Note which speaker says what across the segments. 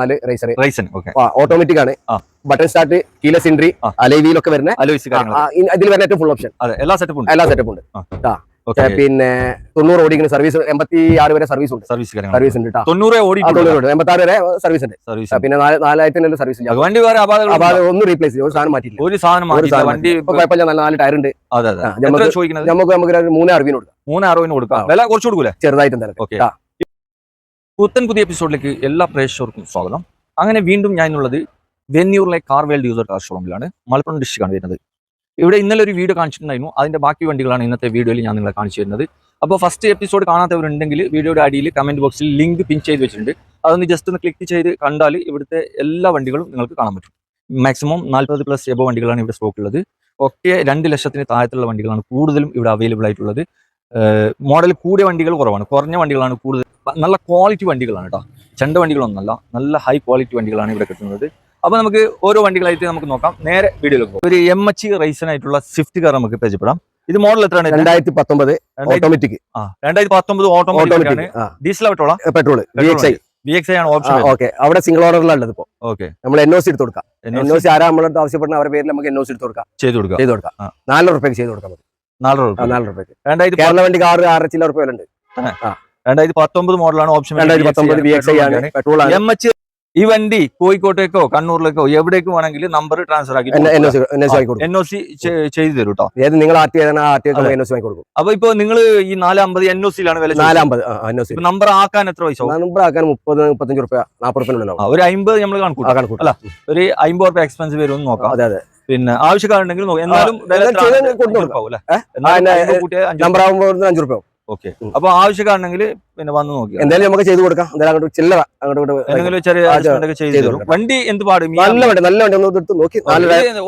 Speaker 1: നാല് റൈസർ
Speaker 2: റൈസൺ
Speaker 1: ഓട്ടോമാറ്റിക് ആണ്. ബട്ടൺ സ്റ്റാർട്ട് കീല
Speaker 2: സിൻഡ്രി
Speaker 1: അലൈവിയിലൊക്കെ വരുന്ന ഇതിൽ വരുന്ന ഏറ്റവും ഫുൾ ഓപ്ഷൻ
Speaker 2: എല്ലാ സെറ്റപ്പും ഉണ്ട്.
Speaker 1: എല്ലാ സെറ്റപ്പും ഉണ്ട്. പിന്നെ തൊണ്ണൂറ് ഓടിക്കുന്ന സർവീസ് എൺപത്തി ആറ് വരെ സർവീസ് ഉണ്ട്.
Speaker 2: സർവീസ്
Speaker 1: സർവീസ് ഉണ്ട്.
Speaker 2: തൊണ്ണൂറ്
Speaker 1: എൺപത്തി ആറ് വരെ സർവീസ് ഉണ്ട്. പിന്നെ നാലായിരത്തിനുള്ള സർവീസ് ഇല്ല
Speaker 2: വണ്ടി വേറെ
Speaker 1: ഒന്ന് റീപ്ലേസ് ചെയ്യും ഒരു സാധനം മാറ്റിയില്ല
Speaker 2: ഒരു സാധനം വണ്ടി
Speaker 1: കുഴപ്പമില്ല. നല്ല നാല് ടയർ ഉണ്ട് നമുക്ക് നമുക്ക് മൂന്നേ അറിവിന് കൊടുക്കാം.
Speaker 2: മൂന്ന് അറുപതിന് കൊടുക്കാം. വില കുറച്ച് കൊടുക്കൂലേ?
Speaker 1: ചെറുതായിട്ട് എന്തായാലും.
Speaker 2: പുത്തൻ പുതിയ എപ്പിസോഡിലേക്ക് എല്ലാ പ്രേക്ഷകർക്കും സ്വാഗതം. അങ്ങനെ വീണ്ടും വെന്നൂറിലെ കാർ വേൾഡ് യൂസർ കാർ ഷോറൂമിലാണ് മലപ്പുറം ഡിസ്ട്രിക്റ്റാണ് വരുന്നത്. ഇവിടെ ഇന്നലെ ഒരു വീഡിയോ കാണിച്ചിട്ടുണ്ടായിരുന്നു. അതിന്റെ ബാക്കി വണ്ടികളാണ് ഇന്നത്തെ വീഡിയോയിൽ ഞാൻ നിങ്ങളെ കാണിച്ചു തരുന്നത്. അപ്പോൾ ഫസ്റ്റ് എപ്പിസോഡ് കാണാത്തവരുണ്ടെങ്കിൽ വീഡിയോയുടെ അടിയിൽ കമന്റ് ബോക്സിൽ ലിങ്ക് പിൻ ചെയ്ത് വെച്ചിട്ടുണ്ട്. അതൊന്ന് ജസ്റ്റ് ഒന്ന് ക്ലിക്ക് ചെയ്ത് കണ്ടാൽ ഇവിടുത്തെ എല്ലാ വണ്ടികളും നിങ്ങൾക്ക് കാണാൻ പറ്റും. മാക്സിമം നാൽപ്പത് പ്ലസ് എബോ വണ്ടികളാണ് ഇവിടെ സ്റ്റോക്ക് ഉള്ളത്. ഒക്കെ രണ്ട് ലക്ഷത്തിന് താഴത്തുള്ള വണ്ടികളാണ് കൂടുതലും ഇവിടെ അവൈലബിൾ ആയിട്ടുള്ളത്. മോഡൽ കൂടിയ വണ്ടികൾ കുറവാണ്. കുറഞ്ഞ വണ്ടികളാണ് കൂടുതൽ നല്ല ക്വാളിറ്റി വണ്ടികളാണ് കേട്ടോ ചെണ്ട വണ്ടികളൊന്നല്ല നല്ല ഹൈ ക്വാളിറ്റി വണ്ടികളാണ് ഇവിടെ കിട്ടുന്നത്. അപ്പോൾ നമുക്ക് ഓരോ വണ്ടികളായിട്ട് നമുക്ക് നോക്കാം. നേരെ വീഡിയോയിലേക്ക് പോകും. ഒരു എം എച്ച് റൈസൻ ആയിട്ടുള്ള സ്വിഫ്റ്റ് കാർ നമുക്ക് പരിചയപ്പെടാം. ഇത് മോഡൽ എത്രയാണ്?
Speaker 1: രണ്ടായിരത്തി പത്തൊമ്പത് ഓട്ടോമാറ്റിക്
Speaker 2: ആ, രണ്ടായിരത്തി പത്തൊമ്പത് ഓട്ടോമാറ്റിക് ആണ് diesel
Speaker 1: petrol X I
Speaker 2: I ആണ് ഓപ്ഷൻ
Speaker 1: ഓക്കെ അവിടെ സിംഗിൾ ഓർഡറിലുള്ളത് ഇപ്പൊ
Speaker 2: ഓക്കെ
Speaker 1: നമ്മൾ എൻ ഒ സി എടുത്ത് കൊടുക്കാം. എൻ ഒ സി ആരാ നമ്മളടുത്ത് ആവശ്യപ്പെടുന്ന അവരുടെ പേരിൽ നമുക്ക് എൻ ഒ സി എടുത്ത് കൊടുക്കാം.
Speaker 2: ചെയ്ത് കൊടുക്കാം.
Speaker 1: ചെയ്ത് കൊടുക്കാം.
Speaker 2: നാലര
Speaker 1: നാല് റുപ്യക്ക് ചെയ്ത് കൊടുക്കാം. നമുക്ക്.
Speaker 2: നാല്
Speaker 1: റുപ്യ
Speaker 2: രൂപ
Speaker 1: നാല് റുപ്യക്ക്.
Speaker 2: രണ്ടായിരത്തി
Speaker 1: കേരള വണ്ടിക്ക് ആറ് ആറ് ചില റുപ്യ ഉണ്ട്
Speaker 2: രണ്ടായിരത്തി പത്തൊമ്പത് മോഡലാണ് ഓപ്ഷൻ
Speaker 1: രണ്ടായിരത്തി പത്തൊമ്പത് ബി എക്സ് ഐ ആണ്. പെട്രോൾ ആണ്.
Speaker 2: എം എച്ച് ഈ വണ്ടി കോഴിക്കോട്ടേക്കോ കണ്ണൂരിലേക്കോ എവിടേക്ക് വേണമെങ്കിൽ നമ്പർ ട്രാൻസ്ഫർ ആക്കി
Speaker 1: എൻ ഒ സി
Speaker 2: ചെയ്തു തരും കേട്ടോ
Speaker 1: നിങ്ങൾ
Speaker 2: അപ്പൊ ഇപ്പൊ നിങ്ങൾ ഈ നാലാമ്പത് എൻ ഒ സിയിലാണ് വില
Speaker 1: നാലമ്പത്
Speaker 2: നമ്പർ ആക്കാൻ എത്ര പൈസ
Speaker 1: നമ്പർ ആക്കാൻ മുപ്പത് മുപ്പത്തഞ്ച് രൂപ നാൽപ്പത് റുപ്യ
Speaker 2: ഒരു അമ്പത് നമ്മൾ
Speaker 1: ആ
Speaker 2: അല്ല. ഒരു അമ്പത് രൂപ എക്സ്പെൻസ് വരും നോക്കാം.
Speaker 1: അതെ അതെ.
Speaker 2: പിന്നെ ആവശ്യക്കാരുണ്ടെങ്കിൽ നോക്കാം. എന്നാലും
Speaker 1: നമ്പർ ആകുമ്പോൾ അഞ്ചു റുപ്യ
Speaker 2: ഓക്കെ. അപ്പൊ ആവശ്യമാണെങ്കിൽ പിന്നെ വന്ന് നോക്കി
Speaker 1: എന്തായാലും നമുക്ക് ചെയ്ത് കൊടുക്കാം. എന്തായാലും അങ്ങോട്ട് ചില്ലറ അങ്ങോട്ട്
Speaker 2: ചെറിയ ചെയ്തു വണ്ടി എന്ത് പാടും?
Speaker 1: നല്ല വണ്ടി നല്ല വണ്ടി ഒന്ന് എടുത്ത് നോക്കി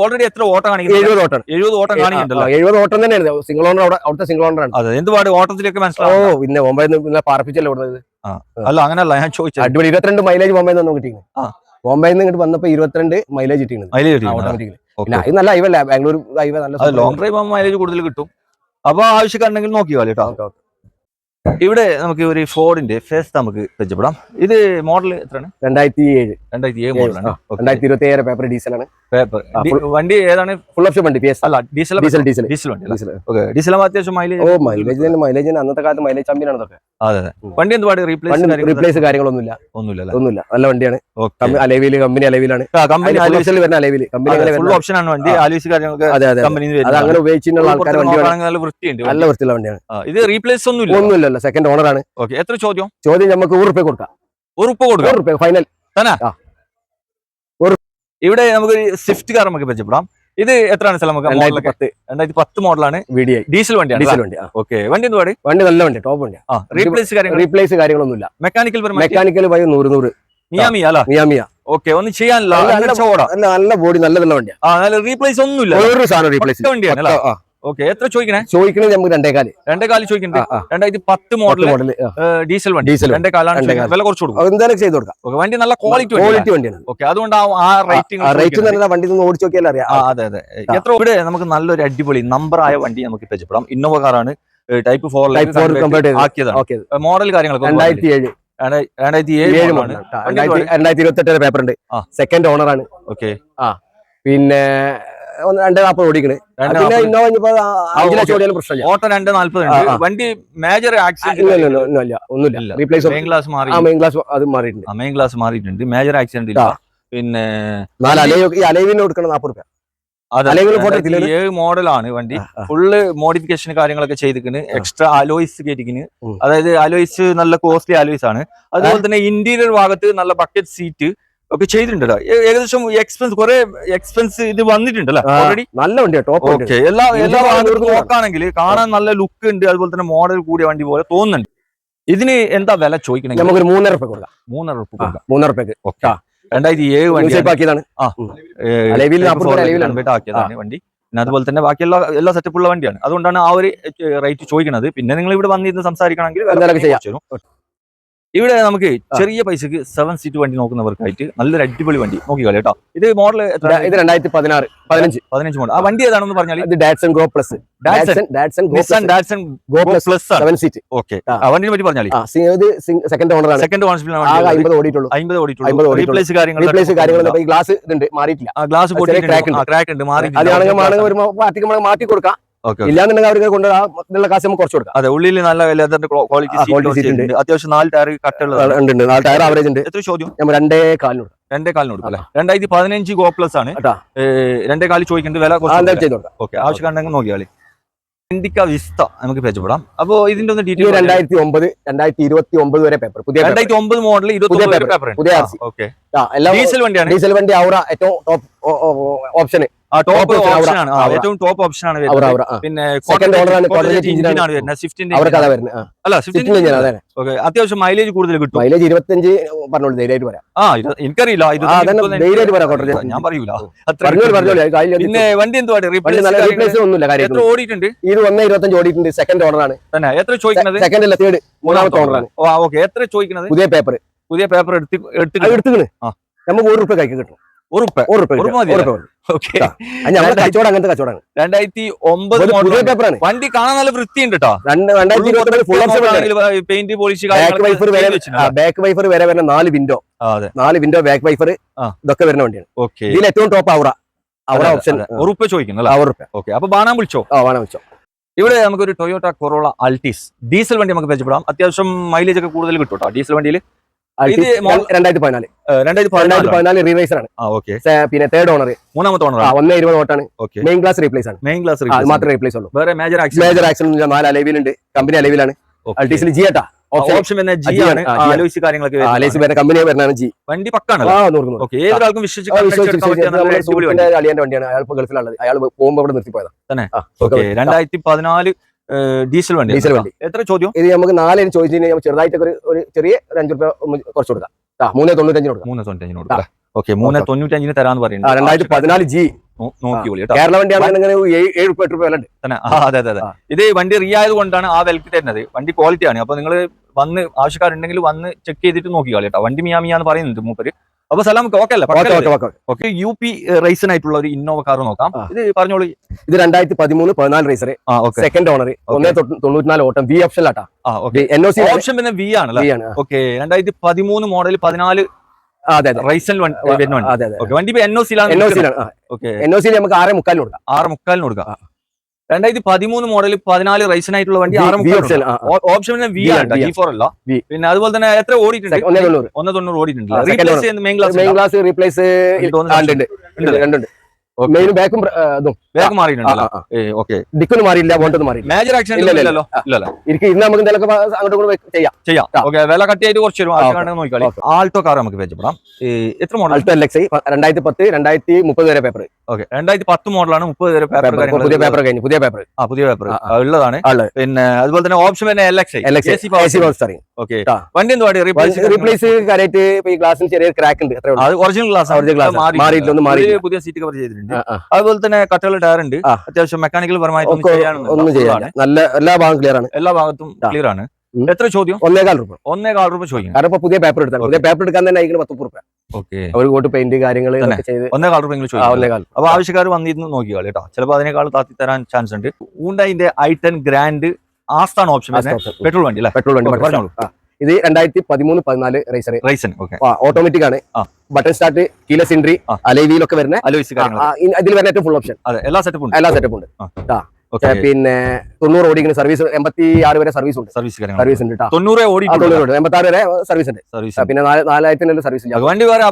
Speaker 2: ഓൾറെഡി എത്ര ഓട്ടം കാണിക്കുന്നത്
Speaker 1: എഴുപത് ഓട്ടം.
Speaker 2: എഴുപത് ഓട്ടം കാണിക്കുന്നുണ്ടല്ലോ.
Speaker 1: എഴുപത് ഓട്ടം തന്നെയാണ് സിംഗിൾ ഓണർ അവിടെ അവിടുത്തെ സിംഗിൾ ഓണർ ആണ്.
Speaker 2: അതെ എന്ത് പാട്? ഓട്ടത്തിലൊക്കെ
Speaker 1: ഓ
Speaker 2: മനസ്സിലാവും
Speaker 1: പിന്നെ മുംബൈയിൽ നിന്ന് പിന്നെ പാർപ്പിച്ചല്ലേ കൊടുത്തത്
Speaker 2: അല്ല അങ്ങനല്ല ഞാൻ ചോദിച്ചു
Speaker 1: അടിപൊളി ഇരുപത്തിരണ്ട് മൈലേജ് മുംബൈയിൽ നിന്ന് കിട്ടിയത്
Speaker 2: ആ.
Speaker 1: മുംബൈയിൽ നിന്ന് ഇങ്ങോട്ട് വന്നപ്പോ ഇരുപത്തിരണ്ട് മൈലേജ് കിട്ടിയത്
Speaker 2: മൈലേജ്
Speaker 1: ഓട്ടോമാറ്റിക്കലി ഇത് നല്ല ഹൈവല്ല ബാംഗ്ലൂർ ഹൈവ നല്ല
Speaker 2: ലോങ് ഡ്രൈവ് മൈലേജ് കൂടുതൽ കിട്ടും. അപ്പൊ ആവശ്യക്കാരുണ്ടെങ്കിൽ നോക്കിയോ കേട്ടോ. ഇവിടെ നമുക്ക് ഒരു ഫോർഡിന്റെ ഫേസ് നമുക്ക് പരിചയപ്പെടാം. ഇത് മോഡൽ എത്രയാണ്?
Speaker 1: രണ്ടായിരത്തി ഏഴ്.
Speaker 2: രണ്ടായിരത്തി ഏഴ് മോഡലാണ്.
Speaker 1: രണ്ടായിരത്തി ഇരുപത്തി ഏഴ് പേപ്പർ ഡീസലാണ്.
Speaker 2: പേപ്പർ. വണ്ടി ഏതാണ്?
Speaker 1: ഫുൾ ഓപ്ഷൻ വണ്ടി പി എസ്
Speaker 2: അല്ല ഡീസൽ
Speaker 1: ഡീസൽ ഡീസൽ
Speaker 2: ഡീസൽ വണ്ടി
Speaker 1: ഡീസൽ
Speaker 2: ഓക്കെ ഡീസൽ അത്യാവശ്യം മൈലേജ്
Speaker 1: ഓ മൈലേജ് മൈലേജ് അന്നത്തെ കാലത്ത് മൈലേജ് ചാമ്പ്യൻ ആണ്
Speaker 2: അതെ അതെ. വണ്ടി എന്ത് പാട് റീപ്ലേസ്
Speaker 1: വണ്ടി റീപ്ലേസ് കാര്യങ്ങളൊന്നുമില്ല.
Speaker 2: ഒന്നുമില്ല
Speaker 1: ഒന്നുമില്ല. നല്ല വണ്ടിയാണ്. അലവിൽ കമ്പനി അലവിലാണ്
Speaker 2: കമ്പനി
Speaker 1: വരുന്ന കമ്പനി
Speaker 2: ഫുൾ ഓപ്ഷൻ ആണ് വണ്ടി. കാര്യങ്ങളൊക്കെ
Speaker 1: അതെ അതെ
Speaker 2: കമ്പനി
Speaker 1: അത് അങ്ങനെ ഉപയോഗിച്ചിട്ടുള്ള ആൾക്കാർ
Speaker 2: നല്ല വൃത്തിയുണ്ട്
Speaker 1: നല്ല വൃത്തിയുള്ള വണ്ടിയാണ്.
Speaker 2: ഇത് റീപ്ലേസ് ഒന്നുമില്ല.
Speaker 1: ഒന്നുമില്ലല്ലോ. സെക്കൻഡ് ഓണർ ആണ്.
Speaker 2: ഓക്കെ എത്ര ചോദ്യം?
Speaker 1: ചോദ്യം നമുക്ക് റുപ്യ കൊടുക്കാം.
Speaker 2: ഉപ്പ് കൊടുക്കാം.
Speaker 1: റുപ്യ ഫൈനൽ
Speaker 2: ഇവിടെ നമുക്ക് സ്വിഫ്റ്റ് കാർ നമുക്ക് പരിചയപ്പെടാം. ഇത് എത്രയാണ് സ്ഥലം നമുക്ക്?
Speaker 1: രണ്ടായിരത്തി പത്ത്.
Speaker 2: രണ്ടായിരത്തി പത്ത് മോഡലാണ്. ഡീസൽ വണ്ടിയാണ്
Speaker 1: ഡീസൽ വണ്ടി.
Speaker 2: ഓക്കെ. വണ്ടി എന്ത് പാട്?
Speaker 1: വണ്ടി നല്ല വണ്ടി ടോപ്പ് വണ്ടിയാണ്
Speaker 2: ആ റീപ്ലേസ് കാര്യങ്ങൾ
Speaker 1: റീപ്ലേസ് കാര്യങ്ങളൊന്നുമില്ല.
Speaker 2: മെക്കാനിക്കൽ
Speaker 1: മെക്കാനിക്കൽ വഴി നൂറ് നൂറ്.
Speaker 2: മിയാമിയ അല്ല?
Speaker 1: മിയാമിയ.
Speaker 2: ഓക്കെ ഒന്നും ചെയ്യാനില്ല.
Speaker 1: നല്ല- ബോഡി നല്ല നല്ല വണ്ടിയാണ്
Speaker 2: റീപ്ലേസ് ഒന്നുമില്ല
Speaker 1: ഒരു സാധനം റീപ്ലേസ്
Speaker 2: വണ്ടിയാണ്? ഓക്കെ എത്ര ചോദിക്കണേ?
Speaker 1: ചോദിക്കണേ നമുക്ക് രണ്ടേ കാൽ
Speaker 2: രണ്ടേ കാലി ചോദിക്കണ്ട.
Speaker 1: ആ, ആ.
Speaker 2: രണ്ടായിരത്തി പത്ത് മോഡൽ
Speaker 1: മോഡൽ
Speaker 2: ഡീസൽ വണ്ടി.
Speaker 1: ഡീസൽ
Speaker 2: രണ്ടേ കാലാണ്
Speaker 1: രണ്ടേ
Speaker 2: ചോദിക്കുന്നത്. വില കുറച്ച് കൊടുക്കും.
Speaker 1: എന്തായാലും ചെയ്ത് കൊടുക്കാം.
Speaker 2: ഓക്കെ വണ്ടി നല്ല ക്വാളിറ്റി
Speaker 1: ക്വാളിറ്റി വണ്ടിയാണ്.
Speaker 2: ഓക്കെ അതുകൊണ്ടാവും ആ റേറ്റിംഗ്
Speaker 1: റേറ്റ് തന്നെ വണ്ടി നിന്ന് ഓടിച്ചു നോക്കിയാലേ അറിയാം.
Speaker 2: ആ അതെ അതെ. എത്ര ഇവിടെ നമുക്ക് നല്ലൊരു അടിപൊളി നമ്പർ ആയ വണ്ടി നമുക്ക് പരിചയപ്പെടാം. ഇന്നോവ കാറാണ് type four
Speaker 1: type four complete ആക്കിയത്
Speaker 2: ആക്കിയതാണ്.
Speaker 1: ഓക്കെ.
Speaker 2: മോഡൽ കാര്യങ്ങളൊക്കെ ഒന്ന്
Speaker 1: രണ്ടായിരത്തി ഏഴ്
Speaker 2: രണ്ടായിരത്തി
Speaker 1: ഏഴ്
Speaker 2: മോഡലാണ്
Speaker 1: രണ്ടായിരത്തി രണ്ടായിരത്തി ഇരുപത്തി എട്ട് പേപ്പർ ഉണ്ട് സെക്കൻഡ് ഓണർ ആണ്.
Speaker 2: ഓക്കെ.
Speaker 1: പിന്നെ ഒന്ന് രണ്ട് നാൽപ്പത് ഓടിക്കണ്. പിന്നെ ഇന്നോവ ഇനിയിപ്പോ ആ അഞ്ച് ലക്ഷം ഓടിയാലും പ്രശ്നമില്ല.
Speaker 2: ഓട്ടോ രണ്ട് നാല്പത് ഉണ്ട്. വണ്ടി മേജർ ആക്സിഡന്റ്
Speaker 1: ഒന്നുമില്ല. റീപ്ലേസ്
Speaker 2: മെയിൻ ഗ്ലാസ് മാറി
Speaker 1: മെയിൻ ഗ്ലാസ് അത് മാറിയിട്ടുണ്ട്.
Speaker 2: മെയിൻ ഗ്ലാസ് മാറിയിട്ടുണ്ട്. മേജർ ആക്സിഡന്റ് ഇല്ല. പിന്നെ
Speaker 1: ഈ അലൈവിന് കൊടുക്കണം നാൽപ്പത് രൂപ?
Speaker 2: ഏഴ് മോഡലാണ് വണ്ടി. ഫുള്ള് മോഡിഫിക്കേഷൻ കാര്യങ്ങളൊക്കെ ചെയ്തിരിക്കുന്നത് എക്സ്ട്രാ അലോയ്സ് കയറ്റിക്കുന്നു അതായത് അലോയ്സ് നല്ല കോസ്റ്റ്ലി അലോയ്സ് ആണ്. അതുപോലെ തന്നെ ഇന്റീരിയർ ഭാഗത്ത് നല്ല ബക്കറ്റ് സീറ്റ് ഒക്കെ ചെയ്തിട്ടുണ്ടല്ലോ. ട്ടോ. ഏകദേശം എക്സ്പെൻസ് കുറെ എക്സ്പെൻസ് ഇത് വന്നിട്ടുണ്ടല്ലോ ഓൾറെഡി
Speaker 1: നല്ല വണ്ടിയാണ് ടോപ്പ് വണ്ടി.
Speaker 2: ഓക്കെ എല്ലാ എല്ലാ വാഹനങ്ങൾക്കും
Speaker 1: നോക്കാണെങ്കിൽ
Speaker 2: നോക്കുകയാണെങ്കിൽ കാണാൻ നല്ല ലുക്ക് ഉണ്ട് അതുപോലെ തന്നെ മോഡൽ കൂടിയ വണ്ടി പോലെ തോന്നുന്നുണ്ട്. ഇതിന് എന്താ വില ചോദിക്കണെങ്കിൽ
Speaker 1: നമുക്കൊരു മൂന്നര രൂപ കൊടുക്കാം.
Speaker 2: മൂന്നര രൂപ കൊടുക്കാം.
Speaker 1: മൂന്നര രൂപയ്ക്ക്
Speaker 2: ഓക്കെ രണ്ടായിരത്തി ഏഴ് വണ്ടി
Speaker 1: ആക്കിയതാണ്.
Speaker 2: വണ്ടി. പിന്നെ അതുപോലെ തന്നെ ബാക്കി എല്ലാ എല്ലാ സെറ്റപ്പുള്ള വണ്ടിയാണ്. അതുകൊണ്ടാണ് ആ ഒരു റേറ്റ് ചോദിക്കുന്നത്. പിന്നെ നിങ്ങൾ ഇവിടെ വന്നിരുന്ന് സംസാരിക്കണമെങ്കിൽ. ഇവിടെ നമുക്ക് ചെറിയ പൈസക്ക് സെവൻ സീറ്റ് വണ്ടി നോക്കുന്നവർക്കായിട്ട് നല്ലൊരു അടിപൊളി വണ്ടി. നോക്കിക്കോളെ കേട്ടോ. ഇത് മോഡൽ
Speaker 1: ഇത് രണ്ടായിരത്തി പതിനാറ് പതിനഞ്ച്.
Speaker 2: പതിനഞ്ച് മോഡൽ ആ വണ്ടി ഏതാണെന്ന് പറഞ്ഞാൽ
Speaker 1: ഇത് Datsun Go Plus
Speaker 2: Datsun
Speaker 1: Go Plus seven seat
Speaker 2: okay
Speaker 1: ആ.
Speaker 2: വണ്ടിനെ പറ്റി പറഞ്ഞാൽ
Speaker 1: സെക്കൻഡ് ഓണർ
Speaker 2: സെക്കൻഡ് കോൺസ്പിലാണ്
Speaker 1: അമ്പത് ഓടിയിട്ടുള്ളൂ.
Speaker 2: അമ്പത്
Speaker 1: 50
Speaker 2: ഓടിയിട്ടുള്ളൂ. റീപ്ലേസ് കാര്യങ്ങൾ
Speaker 1: റീപ്ലേസ് കാര്യങ്ങളൊന്നും ഈ ഗ്ലാസ് ഇതുണ്ട് മാറിയിട്ടില്ല.
Speaker 2: ഗ്ലാസ് ക്രാക്ക് ഉണ്ട്. മാറി
Speaker 1: മാറ്റി കൊടുക്കാം. ഇല്ലാന്നുണ്ടെങ്കിൽ അവർക്ക് കൊണ്ട് ആ ഇതിലുള്ള കാശ് നമുക്ക് കുറച്ച് കൊടുക്കാം.
Speaker 2: അതെ ഉള്ളിൽ നല്ല ലെതറിന്റെ ക്വാളിറ്റി. അത്യാവശ്യം നാല് ടയർ കട്ടുള്ളത്
Speaker 1: ഉണ്ട് നാല് ടയർ ആവറേജ് ഉണ്ട്.
Speaker 2: എത്ര ചോദ്യം?
Speaker 1: നമ്മൾ രണ്ടേ
Speaker 2: രണ്ടേ കാലിന് കൊടുക്കും അല്ലേ? രണ്ടായിരത്തി പതിനഞ്ച് ഗോ പ്ലസ് ആണ്.
Speaker 1: കേട്ടാ.
Speaker 2: രണ്ടേ കാലി വില ഓക്കെ നോക്കിയാളി വിസ്ത നമുക്ക് പരിചയപ്പെടാം. അപ്പോ ഇതിന്റെ ഒന്ന്
Speaker 1: ഇത്
Speaker 2: ഡീറ്റെയിൽ
Speaker 1: രണ്ടായിരത്തി ഒമ്പത് രണ്ടായിരത്തി ഇരുപത്തി ഒമ്പത് വരെ പേപ്പർ പുതിയ paper.
Speaker 2: രണ്ടായിരത്തി ഒമ്പത് മോഡൽ ഇരുപത്തി. പേപ്പർ ഡീസൽ വണ്ടിയാണ്.
Speaker 1: ഡീസൽ വണ്ടി ഔറ ഏറ്റവും
Speaker 2: ആ ടോപ്പ് ഓപ്ഷൻ ആണ്. ഏറ്റവും ടോപ്പ് ഓപ്ഷൻ ആണ് വരുന്നത്. പിന്നെ വരുന്നത്. സ്വിഫ്റ്റിന്റെ. അല്ല
Speaker 1: സ്വിഫ്റ്റിന്
Speaker 2: സ്വിഫ്റ്റിന്റെ ഓക്കെ അത്യാവശ്യം മൈലേജ് കൂടുതൽ കിട്ടും.
Speaker 1: മൈലേജ് ഇരുപത്തഞ്ച് പറഞ്ഞോളൂ ധൈര്യമായിട്ട്
Speaker 2: ആ എനിക്കറിയില്ല. ഇത്. ഞാൻ പറയൂല. പിന്നെ വണ്ടി
Speaker 1: ഒന്നുമില്ല
Speaker 2: എത്ര ഓടിയിട്ടുണ്ട്?
Speaker 1: ഇത് ഒന്നേ ഇരുപത്തഞ്ച് ഓടിയിട്ടുണ്ട് സെക്കൻഡ് ഓർഡർ ആണ്.
Speaker 2: തന്നെ. എത്ര ചോദിക്കുന്നത്?
Speaker 1: സെക്കൻഡ് അല്ല തേർഡ് മൂന്നാമത്തെ ഓർഡർ ആണ്.
Speaker 2: ഓക്കെ എത്ര ചോദിക്കുന്നത്?
Speaker 1: പുതിയ പേപ്പർ
Speaker 2: പുതിയ പേപ്പർ എടുത്ത് എടുത്ത്.
Speaker 1: നമുക്ക് ഒരു റുപ്യ കൈക്ക് കിട്ടും
Speaker 2: രണ്ടായിരത്തി ഒമ്പത് വണ്ടി കാണാൻ നല്ല വൃത്തിയുണ്ട് കേട്ടോ പെയിന്റ് പോളിഷ്
Speaker 1: ബാക്ക് വൈഫർ വരെ വരുന്ന നാല് വിൻഡോ നാല് വിൻഡോ ബാക്ക് വൈഫർ ഇതൊക്കെ വരുന്ന വണ്ടിയാണ്. ഇതിൽ ഏറ്റവും ടോപ്പ് ഔറ ഔറ ഓപ്ഷൻ
Speaker 2: ഉറുപ്പ് ചോദിക്കുന്നു ഓക്കെ അപ്പൊ ബാണാൻ വിളിച്ചോ?
Speaker 1: ആ വേണം വിളിച്ചോ.
Speaker 2: ഇവിടെ നമുക്കൊരു ടൊയോട്ട കൊറോള അൾട്ടീസ് ഡീസൽ വണ്ടി നമുക്ക് പരിചയപ്പെടാം. അത്യാവശ്യം മൈലേജ് ഒക്കെ കൂടുതൽ കിട്ടും കേട്ടോ ഡീസൽ വണ്ടിയിൽ
Speaker 1: രണ്ടായിരത്തി പതിനാല്.
Speaker 2: രണ്ടായിരത്തി പതിനാല്.
Speaker 1: റീവൈസർ ആണ്. പിന്നെ തേർഡ് ഓണർ
Speaker 2: മൂന്നാമത്തെ ഓണർ
Speaker 1: ഒന്നേ ഇരുപത് ഓട്ടാണ് മെയിൻ ക്ലാസ് റീപ്ലേസ് ആണ്.
Speaker 2: മെയിൻ ക്ലാസ്
Speaker 1: മാത്രമേ റീപ്ലേസ് ഉള്ളൂ.
Speaker 2: വേറെ മേജർ
Speaker 1: മേജർ ആക്സിഡന്റ് നാല് അലവിലുണ്ട് കമ്പനി അലവിലാണ് അൾട്ടീസിൽ ജി ഓപ്ഷൻ
Speaker 2: പിന്നെ ജി ആണ്.
Speaker 1: ആണ്. ആ, G ആണ്.
Speaker 2: അലോയ്സ് കാര്യങ്ങളൊക്കെ
Speaker 1: അലൈസ് വരുന്ന കമ്പനി വരുന്നതാണ് ജി
Speaker 2: വണ്ടി പക്കാണ് ഏതൊരാൾക്കും വിശ്വസിച്ച്
Speaker 1: അളിയന്റെ വണ്ടിയാണ്. അയാൾ ഗൾഫിലുള്ളത് അയാൾ പോകുമ്പോൾ അവിടെ നിർത്തി പോയതാ
Speaker 2: തന്നെ?
Speaker 1: ആ,
Speaker 2: ഓക്കെ. രണ്ടായിരത്തി പതിനാല് ഡീസൽ വണ്ടി
Speaker 1: ഡീസൽ വണ്ടി.
Speaker 2: എത്ര ചോദ്യം?
Speaker 1: ഇത് നമുക്ക് നാലിന് ചോദിച്ചു കഴിഞ്ഞാൽ ചെറുതായിട്ട് ഒരു ചെറിയ ഒരു അഞ്ച് റുപ്യ കുറച്ച് കൊടുക്കാം. ആ മൂന്നേ തൊണ്ണൂറ്റഞ്ചിന് കൊടുക്കാം.
Speaker 2: മൂന്ന് തൊണ്ണൂറ്റഞ്ചിന് കൊടുക്കാം ഓക്കെ മൂന്ന് തൊണ്ണൂറ്റഞ്ചിന് തരാന്ന് പറയുന്നത്
Speaker 1: രണ്ടായിരത്തി പതിനാല് ജി.
Speaker 2: നോക്കി വിളി
Speaker 1: കേരള വണ്ടിയാണെങ്കിൽ ഏഴ് എട്ട് വില
Speaker 2: ആ അതെ അതെ അതെ. ഇത് വണ്ടി റീ ആയത് കൊണ്ടാണ് ആ വിലക്ക് തരുന്നത്. വണ്ടി ക്വാളിറ്റി ആണ്. അപ്പൊ നിങ്ങൾ വന്ന് ആവശ്യക്കാരുണ്ടെങ്കിൽ വന്ന് ചെക്ക് ചെയ്തിട്ട് നോക്കി കേട്ടോ. വണ്ടി മിയാമിയാന്ന് പറയുന്നുണ്ട് മൂപ്പര്. അപ്പൊ സലാം ഓക്കെ അല്ല? യു പി റൈസിനായിട്ടുള്ള ഒരു ഇന്നോവ കാർ നോക്കാം. ഇത് പറഞ്ഞോളൂ.
Speaker 1: ഇത് രണ്ടായിരത്തി പതിമൂന്ന് പതിനാല് റൈസർ സെക്കൻഡ് ഓണർ ഒന്നേ തൊണ്ണൂറ്റിനാല് ഓട്ടം. V ഓപ്ഷനിലാട്ടാ
Speaker 2: okay
Speaker 1: N O C
Speaker 2: option പിന്നെ വി
Speaker 1: ആണ്.
Speaker 2: ഓക്കെ രണ്ടായിരത്തി പതിമൂന്ന് മോഡൽ പതിനാല് വണ്ടി. എൻ ഒ സിയിലാണ് ഓക്കെ
Speaker 1: എൻ ഒ സിയിൽ നമുക്ക് ആറ് മുക്കാലിന് കൊടുക്കാം.
Speaker 2: ആറ് മുക്കാലിന് കൊടുക്കാം. രണ്ടായിരത്തി പതിമൂന്ന് മോഡൽ പതിനാല് ആയിട്ടുള്ള വണ്ടി ആറ്
Speaker 1: ഓപ്ഷൻ
Speaker 2: വി ആണ് ജി ഫോർ അല്ല. പിന്നെ അതുപോലെ തന്നെ എത്ര ഓടിയിട്ടുണ്ട്?
Speaker 1: ഒന്നേ തൊണ്ണൂറ്.
Speaker 2: ഓടിയിട്ടുണ്ട്. റീപ്ലേസ് ചെയ്യുന്ന മെയിൻ ക്ലാസ്
Speaker 1: റീപ്ലേസ് രണ്ടുണ്ട്. മെയിനും ബാക്കും ആ.
Speaker 2: ഓക്കെ
Speaker 1: ഡിക്കൊന്നും മാറിയില്ല ബോണ്ടൊന്നും മാറിയില്ല.
Speaker 2: മേജർ ആക്ഷൻ
Speaker 1: ഇല്ല, ഇല്ല,
Speaker 2: ഇല്ലല്ലോ ഇല്ലല്ലോ?
Speaker 1: ഇരിക്കും ഇന്ന് നമുക്ക് എന്തെങ്കിലും അങ്ങോട്ടും ചെയ്യാം.
Speaker 2: ചെയ്യാം. ഓക്കെ വില കട്ടിയായിട്ട് കുറച്ച് ആൾക്കാരുടെ നോക്കിക്കാളി. ആൾട്ടോ കാർ നമുക്ക് പരിചയപ്പെടാം. എത്ര മോഡൽ
Speaker 1: ആൾട്ടോ എൽ എക്സ് രണ്ടായിരത്തി പത്ത് രണ്ടായിരത്തി മുപ്പത് വരെ പേപ്പർ
Speaker 2: ഓക്കെ രണ്ടായിരത്തി പത്ത് മോഡലാണ് മുപ്പത് വരെ പേപ്പർ
Speaker 1: പുതിയ പേപ്പർ കഴിഞ്ഞു പുതിയ പേപ്പർ
Speaker 2: ആ പുതിയ പേപ്പർ ഉള്ളതാണ്. പിന്നെ അതുപോലെ തന്നെ ഓപ്ഷൻ തന്നെ L X
Speaker 1: L X
Speaker 2: okay. വണ്ടി എന്തുവാ റീപ്ലേസ്
Speaker 1: കാര്യമായിട്ട് ഈ ഗ്ലാസിന് ചെറിയ ക്രാക്ക് ഉണ്ട്
Speaker 2: അത് ഒറിജിനൽ ഗ്ലാസ്
Speaker 1: Original glass ആ. മാറിയിട്ടില്ല,
Speaker 2: പുതിയ സീറ്റ് കവർ ചെയ്തിട്ടുണ്ട്.
Speaker 1: ആ.
Speaker 2: അതുപോലെ തന്നെ കട്ടുകൾ ടയർ ഉണ്ട് അത്യാവശ്യം മെക്കാനിക്കൽ പരമായിട്ട്
Speaker 1: നല്ല എല്ലാ ഭാഗം ക്ലിയർ ആണ്.
Speaker 2: എല്ലാ ഭാഗത്തും. ക്ലിയർ ആണ്. എത്ര ചോദ്യം?
Speaker 1: ഒന്നേകാൽ രൂപ.
Speaker 2: ഒന്നേ കാൽ രൂപ ചോദിക്കും
Speaker 1: കാരണം ഇപ്പൊ പുതിയ പേപ്പർ എടുത്താൽ പുതിയ പേപ്പർ എടുക്കാൻ തന്നെ ആയിരിക്കും പത്ത് രൂപ.
Speaker 2: ഓക്കെ.
Speaker 1: അവർ കോട്ട് പെയിന്റ് കാര്യങ്ങൾ. ചെയ്ത്
Speaker 2: ഒന്നേ കാൽ രൂപ ചോദിക്കും.
Speaker 1: ഒന്നേകാൽ
Speaker 2: അപ്പൊ ആവശ്യക്കാർ വന്നിരുന്ന് നോക്കിയാൽ കേട്ടോ. ചിലപ്പോൾ അതിനേക്കാൾ താത്തി തരാൻ ചാൻസ് ഉണ്ട്. ഊണ്ടായിന്റെ ഐ ടെൻ ഗ്രാൻഡ് ആസ്ഥാണ് ഓപ്ഷൻ പെട്രോൾ വണ്ടി അല്ലെ?
Speaker 1: പെട്രോൾ വണ്ടി.
Speaker 2: പറഞ്ഞോളൂ.
Speaker 1: ഇത് രണ്ടായിരത്തി പതിമൂന്ന് പതിനാല് റൈസർ
Speaker 2: റൈസൻ
Speaker 1: ഓട്ടോമാറ്റിക് ആണ്. ബട്ടൺ സ്റ്റാർട്ട് കീല
Speaker 2: ആ.
Speaker 1: അലൈവിയിലൊക്കെ വരുന്ന ഇതിൽ വരുന്ന ഏറ്റവും ഫുൾ ഓപ്ഷൻ
Speaker 2: എല്ലാ സെറ്റപ്പും ഉണ്ട്.
Speaker 1: എല്ലാ സെറ്റപ്പും ഉണ്ട്. പിന്നെ തൊണ്ണൂറ് ഓടിക്കുന്ന സർവീസ് എൺപത്തി ആറ് വരെ സർവീസ് ഉണ്ട്.
Speaker 2: സർവീസ്
Speaker 1: സർവീസ് ഉണ്ട്.
Speaker 2: തൊണ്ണൂറ് ഓടി
Speaker 1: എൺപത്തി ആറ് വരെ സർവീസ് ഉണ്ട്.
Speaker 2: സർവീസ്
Speaker 1: പിന്നെ നാലായിരത്തിന് നാലായിരത്തിന്റെ സർവീസ് ഇല്ല.
Speaker 2: വണ്ടി വേറെ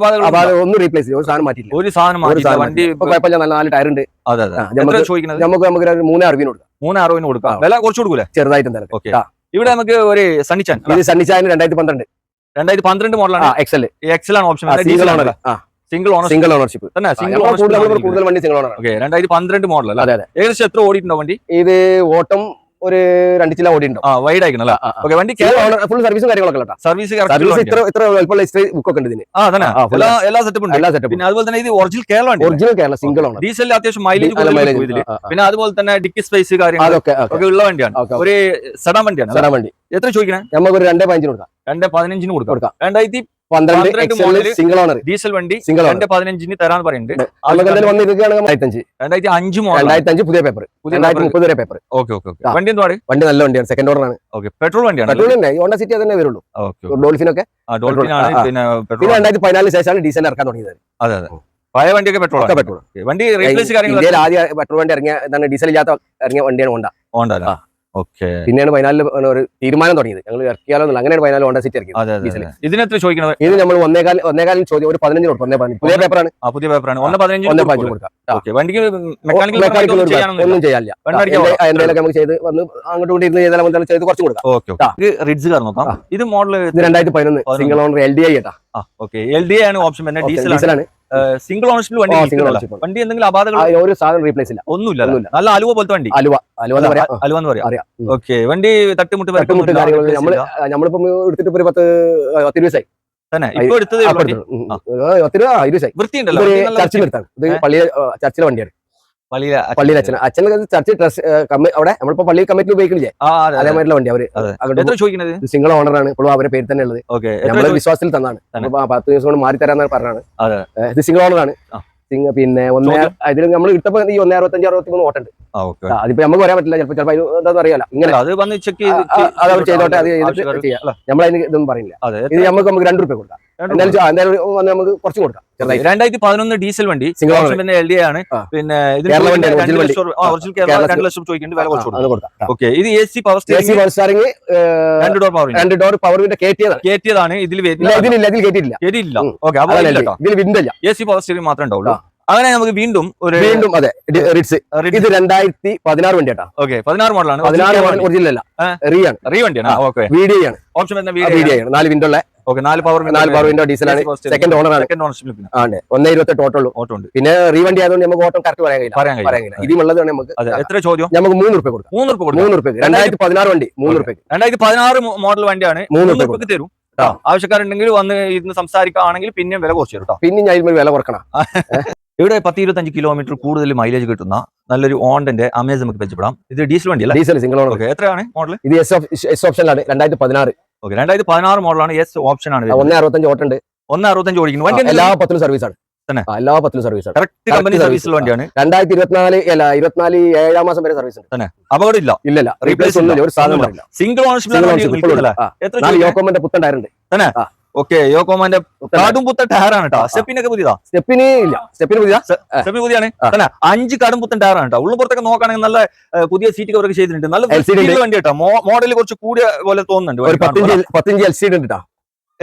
Speaker 1: ഒന്നും റീപ്ലേസ് ചെയ്യും ഒരു സാധനം മാറ്റിയില്ല
Speaker 2: ഒരു സാധനം വണ്ടി
Speaker 1: കുഴപ്പമില്ല. നല്ല നാല് ടയർ ഉണ്ട്. നമുക്ക് നമുക്ക് മൂന്ന് അറിവിന് കൊടുക്കാം.
Speaker 2: മൂന്ന് അറുപതിന് കൊടുക്കാം. വില കുറച്ച് കൊടുക്കൂലേ?
Speaker 1: ചെറുതായിട്ട് എന്തായാലും.
Speaker 2: ഇവിടെ നമുക്ക് ഒരു സണ്ണിച്ചാൻ
Speaker 1: ഇത് സണ്ണിച്ചാൻ രണ്ടായിരത്തി പന്ത്രണ്ട്
Speaker 2: രണ്ടായിരത്തി പന്ത്രണ്ട് മോഡലാണ്
Speaker 1: എക്സൽ
Speaker 2: എക്സൽ ആണ് option
Speaker 1: single owner
Speaker 2: single owner
Speaker 1: single ownership
Speaker 2: തന്നെ സിംഗിൾ
Speaker 1: കൂടുതൽ
Speaker 2: ഓണർ
Speaker 1: കൂടുതൽ വണ്ടി സിംഗിൾ ഓണർ
Speaker 2: ഓക്കെ രണ്ടായിരത്തി പന്ത്രണ്ട് മോഡൽ അല്ല?
Speaker 1: അതെ അതെ.
Speaker 2: ഏകദേശം എത്ര ഓടിയിട്ടുണ്ടോ വണ്ടി?
Speaker 1: ഇത് ഓട്ടം ഒരു രണ്ട് ചില ഓടി ഉണ്ട്
Speaker 2: ആ വൈഡ് ആയിക്കണം അല്ലേ ഓക്കെ വണ്ടി
Speaker 1: ഫുൾ സർവീസും കാര്യങ്ങളൊക്കെ
Speaker 2: സർവീസ്
Speaker 1: സർവീസ് ഇത്ര ഇത്ര എളുപ്പമുള്ള ഹിസ്റ്ററി ബുക്ക് ഒക്കെ ഉണ്ട് ഇതിന്.
Speaker 2: എല്ലാ സെറ്റപ്പും
Speaker 1: എല്ലാ സെറ്റപ്പ്
Speaker 2: പിന്നെ അതുപോലെ തന്നെ ഇത് original Kerala
Speaker 1: original Kerala single ആണ്
Speaker 2: ഡീസലിൽ അത്യാവശ്യം മൈലേജ്. പിന്നെ അതുപോലെ തന്നെ ഡിക്കി സ്പേസ് കാര്യങ്ങൾ ഒക്കെ ഉള്ള വണ്ടിയാണ്. ഒരു സഡാൻ വണ്ടിയാണ് അല്ലേ?
Speaker 1: വണ്ടി.
Speaker 2: എത്ര ചോദിക്കണേ?
Speaker 1: നമുക്ക് ഒരു രണ്ടേ പതിനഞ്ചിന് കൊടുക്കാം.
Speaker 2: രണ്ടേ പതിനഞ്ചിന് കൊടുക്കാം.
Speaker 1: കൊടുക്കാം.
Speaker 2: രണ്ടായിരത്തി
Speaker 1: പന്ത്രണ്ട് സിംഗിൾ ഓണർ
Speaker 2: ഡീസൽ വണ്ടി
Speaker 1: സിംഗിൾ
Speaker 2: രണ്ട് പതിനഞ്ചിന് തരാന്ന് പറയുന്നുണ്ട്. അഞ്ച്
Speaker 1: രണ്ടായിരത്തി അഞ്ച് പുതിയ പേപ്പർ രണ്ടായിരത്തി മുപ്പത് വരെ പേപ്പർ
Speaker 2: ഓക്കെ ഓക്കെ വണ്ടി
Speaker 1: ആ.
Speaker 2: വണ്ടി
Speaker 1: നല്ല വണ്ടിയാണ്. സെക്കൻഡ് ഓണർ ആണ്.
Speaker 2: ഓക്കെ പെട്രോൾ വണ്ടിയാണ്
Speaker 1: പെട്രോൾ തന്നെ. ഹോണ്ട സിറ്റി തന്നെ വരുള്ളൂ. ഡോൾഫിനൊക്കെ.
Speaker 2: പിന്നെ
Speaker 1: രണ്ടായിരത്തി പതിനാലിന് ശേഷമാണ് ഡീസൽ ഇറക്കാൻ തുടങ്ങിയത്.
Speaker 2: അതെ അതെ. പഴയ വണ്ടിയൊക്കെ പെട്രോൾ
Speaker 1: പെട്രോൾ
Speaker 2: വണ്ടി റീപ്ലേസ് കാര്യങ്ങൾ
Speaker 1: ആദ്യം പെട്രോൾ വണ്ടി ഇറങ്ങിയ ഡീസൽ ഇല്ലാത്ത ഇറങ്ങിയ വണ്ടിയാണ് ഹോണ്ട ആ.
Speaker 2: ഓക്കെ.
Speaker 1: പിന്നെയാണ് പതിനാലിൽ ഒരു തീരുമാനം തുടങ്ങിയത്. ഞങ്ങൾ ഇറക്കിയാലോ എന്നുള്ള അങ്ങനെയാണ് പതിനാല് ഹോണ്ട സിറ്റി ഇറക്കിയത്.
Speaker 2: ഇതിന് എത്ര ചോദിക്കുന്നത്
Speaker 1: ഇത് നമ്മൾ ഒന്നേകാൽ ഒന്നേകാലിന് ചോദ്യം ഒരു പതിനഞ്ച് കൊടുക്കും. ഒന്നേ പതിനഞ്ച്. പുതിയ പേപ്പറാണ്
Speaker 2: പുതിയ പേപ്പറാണ് ഒന്ന് പതിനഞ്ച്
Speaker 1: ഒന്നേ? പതിനഞ്ച് കൊടുക്കാം.
Speaker 2: വണ്ടിക്ക് മെക്കാനിക്കൽ
Speaker 1: മെക്കാനിക്കൽ ഒന്നും
Speaker 2: ചെയ്യാല്ല.
Speaker 1: എന്തെങ്കിലുമൊക്കെ നമുക്ക് ചെയ്ത് വന്ന് അങ്ങോട്ട് കൂടി ഇരുന്ന് ചെയ്താൽ നമുക്ക് ചെയ്ത് കുറച്ച് കൊടുക്കാം.
Speaker 2: ഓക്കെ റിഡ്സ് കാർ നോക്കാം. ഇത് മോഡൽ
Speaker 1: രണ്ടായിരത്തി പതിനൊന്ന്. Single owner L D I കേട്ടാ
Speaker 2: ഓക്കെ. എൽ ഡി ആണ് ഓപ്ഷൻ തന്നെ ഡീസൽ ആണ്. സിംഗിൾ ഓണർഷിപ്പിൽ വണ്ടി. വണ്ടി എന്തെങ്കിലും അപാധകൾ
Speaker 1: ഒരു സാധനം റീപ്ലേസ് ഇല്ല.
Speaker 2: ഒന്നുമില്ല. നല്ല അലുവ പോലത്തെ വണ്ടി?
Speaker 1: അലുവ. അലുവ എന്ന് പറയാം.
Speaker 2: അലുവ എന്ന് പറയാം.
Speaker 1: അറിയാം.
Speaker 2: ഓക്കെ. വണ്ടി തട്ടുമുട്ട്
Speaker 1: തട്ടുമുട്ട് കാര്യങ്ങൾ
Speaker 2: നമ്മൾ
Speaker 1: നമ്മളിപ്പം എടുത്തിട്ട് ഇപ്പൊ ഒരു പത്ത് പത്ത് ദിവസമായി
Speaker 2: വൃത്തിയുണ്ടല്ലോ.
Speaker 1: ചർച്ചിൽ എടുത്താണ്. ഇത് പള്ളിയിലെ ചർച്ചിലെ വണ്ടിയാണ്.
Speaker 2: പള്ളിയിലെ
Speaker 1: അച്ഛൻ അച്ഛൻ. ചർച്ച് ട്രസ്റ്റ് അവിടെ നമ്മളിപ്പോ പള്ളി കമ്മിറ്റി
Speaker 2: ഉപയോഗിക്കണില്ലേ?
Speaker 1: അതേമാതിരിയുള്ള വണ്ടി
Speaker 2: അവർ
Speaker 1: അങ്ങോട്ട് സിംഗിൾ ഓണറാണ് ഇപ്പോഴും അവരെ പേര് തന്നെ ഉള്ളത്. നമ്മളെ വിശ്വാസത്തിൽ തന്നാണ്. പത്ത് ദിവസം കൊണ്ട് മാറി തരാന്നാണ് പറഞ്ഞാണ്. ഇത് സിംഗിൾ ഓണർ
Speaker 2: ആണ്.
Speaker 1: സിംഗ പിന്നെ ഒന്നേ അതിൽ നമ്മൾ ഇട്ടപ്പോ ഈ ഒന്നേ അറുപത്തഞ്ച് അറുപത്തി മൂന്ന് ഓട്ടുണ്ട് അതിപ്പോ നമുക്ക് വരാൻ പറ്റില്ല. ചിലപ്പോ ചിലപ്പോ എന്താണെന്ന് അറിയാലോ. ഇങ്ങനെ
Speaker 2: അത്
Speaker 1: ചെയ്തോട്ടെ അത് ചെയ്തിട്ട് ചെയ്യാം. നമ്മളതിന് ഇതൊന്നും പറയില്ല ഇത് നമുക്ക് നമുക്ക് രണ്ടു റുപ്യ കൊടുക്കാം. എന്തായാലും നമുക്ക് കുറച്ചും കൊടുക്കാം. ചെറുതായി.
Speaker 2: രണ്ടായിരത്തി പതിനൊന്ന് ഡീസൽ വണ്ടി
Speaker 1: സിംഗിൾ
Speaker 2: ഓപ്ഷൻ പിന്നെ എൽ ഡി ആണ്. പിന്നെ രണ്ട് ലക്ഷം ചോദിക്കുന്നുണ്ട്. വില കുറച്ച് ഓക്കെ ഇത് എ സി പവർ സ്റ്റിയറിംഗ് രണ്ട് ഡോർ പവർ
Speaker 1: രണ്ട് ഡോർ കയറ്റിയതാണ്
Speaker 2: ഇതിൽ
Speaker 1: ഇതിലില്ല ഇതിൽ.
Speaker 2: ഓക്കെ
Speaker 1: ഇതിൽ
Speaker 2: എ സി പവർ സ്റ്റിയറിംഗ് മാത്രമേ ഉണ്ടാവുള്ളൂ. അങ്ങനെ നമുക്ക് വീണ്ടും ഒരു
Speaker 1: വീണ്ടും അതെ റിഡ്സ് ഇത് രണ്ടായിരത്തി പതിനാറ് വണ്ടി കേട്ടോ
Speaker 2: ഓക്കെ പതിനാറ് മോഡലാണ്
Speaker 1: പതിനാറ് ഒറിജിനൽ അല്ല. റീ ആണ്.
Speaker 2: റീ വണ്ടിയാണ്. ഓക്കെ.
Speaker 1: വീഡിയോ ആണ്.
Speaker 2: ഓപ്ഷൻ
Speaker 1: വീഡിയോ ആണ്. നാല് വിൻഡോ ഉള്ള
Speaker 2: ഓക്കെ നാല് പവർ
Speaker 1: നാല് പവർ വിൻഡോ ഡീസലാണ് സെക്കൻഡ് ഓണർ ആണ്.
Speaker 2: സെക്കൻഡ് ഓണർഷിപ്പിൽ
Speaker 1: ആണ് ഒന്നേ ഇരുപത്തെട്ട് ഓട്ടോ ഉള്ളൂ.
Speaker 2: ഓട്ടോ ഉണ്ട്.
Speaker 1: പിന്നെ റീവണ്ടി ആയതുകൊണ്ട് നമുക്ക് ഓട്ടം കറക്റ്റ് പറയാൻ കഴിയില്ല.
Speaker 2: പറയാൻ
Speaker 1: പറയാൻ
Speaker 2: കഴിയും
Speaker 1: കഴിയില്ല ഇതിമുള്ളത് വേണേ നമുക്ക്
Speaker 2: എത്ര ചോദ്യം?
Speaker 1: നമുക്ക് മൂന്ന് റുപ്യ കൊടുക്കാം.
Speaker 2: മൂന്ന് റുപ്യ
Speaker 1: മൂന്ന് റുപ്യ രണ്ടായിരത്തി പതിനാറ് വണ്ടി മൂന്ന് റുപ്യ
Speaker 2: രണ്ടായിരത്തി പതിനാറ് മോഡൽ വണ്ടിയാണ്.
Speaker 1: മൂന്ന്
Speaker 2: മൂന്ന്
Speaker 1: റുപ്യ
Speaker 2: റുപ്യക്ക് തരും. ആവശ്യക്കാരുണ്ടെങ്കിൽ വന്ന് ഇരുന്ന് സംസാരിക്കുകയാണെങ്കിൽ പിന്നെയും വില കുറച്ച് തരും
Speaker 1: പിന്നെ ഞാൻ ഇതിന് വില കുറക്കണം.
Speaker 2: ഇവിടെ പത്ത് ഇരുപത്തഞ്ച് കിലോമീറ്റർ കൂടുതൽ മൈലേജ് കിട്ടുന്ന നല്ലൊരു ഓണ്ടന്റെ അമേസ് നമുക്ക് പരിചയപ്പെടാം. ഇത് ഡീസൽ വണ്ടി അല്ല
Speaker 1: ഡീസൽ സിംഗിൾ ഓണർ
Speaker 2: ഓക്കെ എത്രയാണ് മോഡൽ
Speaker 1: ഇത് എസ് എസ് ഓപ്ഷനിലാണ് രണ്ടായിരത്തി പതിനാറ്
Speaker 2: ഓക്കെ രണ്ടായിരത്തി പതിനാറ് മോഡലാണ് എസ് ഓപ്ഷൻ ആണ്
Speaker 1: ഒന്ന് അറുപത്തഞ്ച് ഓട്ടുണ്ട്
Speaker 2: ഒന്ന് അറുപത്തഞ്ച് ഓടിക്കുന്നു. വണ്ടി
Speaker 1: എല്ലാ പത്തിലും സർവീസ് ആണ്.
Speaker 2: തന്നെ?
Speaker 1: എല്ലാ പത്തിലും സർവീസ് ആണ്.
Speaker 2: Correct company. സർവീസിലുള്ള വണ്ടിയാണ്.
Speaker 1: രണ്ടായിരത്തി ഇരുപത്തിനാല് അല്ല ഇരുപത്തിനാല് ഏഴാം മാസം വരെ സർവീസ് ഉണ്ട്.
Speaker 2: അപകടം ഇല്ല ഇല്ല.
Speaker 1: റീപ്ലേസ് ഒന്നും ഒരു സാധനം.
Speaker 2: സിംഗിൾ
Speaker 1: ഓണർഷിപ്പ് യോക്കോമന്റെ പുത്തൻ
Speaker 2: ഓക്കെ യോക്കോമാന്റെ കാടും പുത്ത ടയറാണ് കേട്ടോ സ്റ്റെപ്പിനൊക്കെ പുതിയതാ?
Speaker 1: സ്റ്റെപ്പിന് ഇല്ല. സ്റ്റെപ്പിന് പുതിയ
Speaker 2: സ്റ്റെപ്പിന് പുതിയാണ്. അഞ്ച് കടും പുത്തൻ ടയറാണ് കേട്ടോ ഉള്ളും പുറത്തൊക്കെ നോക്കുകയാണെങ്കിൽ നല്ല പുതിയ സീറ്റ് കവറൊക്കെ ചെയ്തിട്ടുണ്ട്. നല്ല. വണ്ടി കേട്ടോ മോഡൽ കുറച്ച് കൂടിയ പോലെ തോന്നുന്നുണ്ട്
Speaker 1: പത്തിഞ്ച് എൽ സി ഡി ഉണ്ട്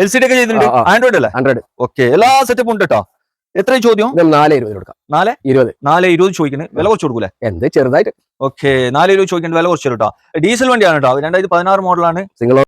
Speaker 2: എൽ സി ഡി ഒക്കെ ചെയ്തിട്ടുണ്ട്. ആൻഡ്രോയിഡ് അല്ലേ?
Speaker 1: ആൻഡ്രോയിഡ്
Speaker 2: ഓക്കെ എല്ലാ സെറ്റപ്പും ഉണ്ട് കേട്ടോ എത്ര ചോദ്യം?
Speaker 1: നാലേ നാല് ഇരുപത് കൊടുക്കാം.
Speaker 2: നാല്?
Speaker 1: ഇരുപത്.
Speaker 2: നാല് ഇരുപത് ചോദിക്കുന്നത് വില കുറച്ച് കൊടുക്കൂലേ?
Speaker 1: എന്ത് ചെറുതായിട്ട്.
Speaker 2: ഓക്കെ നാല് ഇരുപത് ചോദിക്കേണ്ട വില കുറച്ച് കേട്ടോ ഡീസൽ വണ്ടിയാണ് കേട്ടോ രണ്ടായിരത്തി പതിനാറ് മോഡലാണ്
Speaker 1: സിംഗിൾ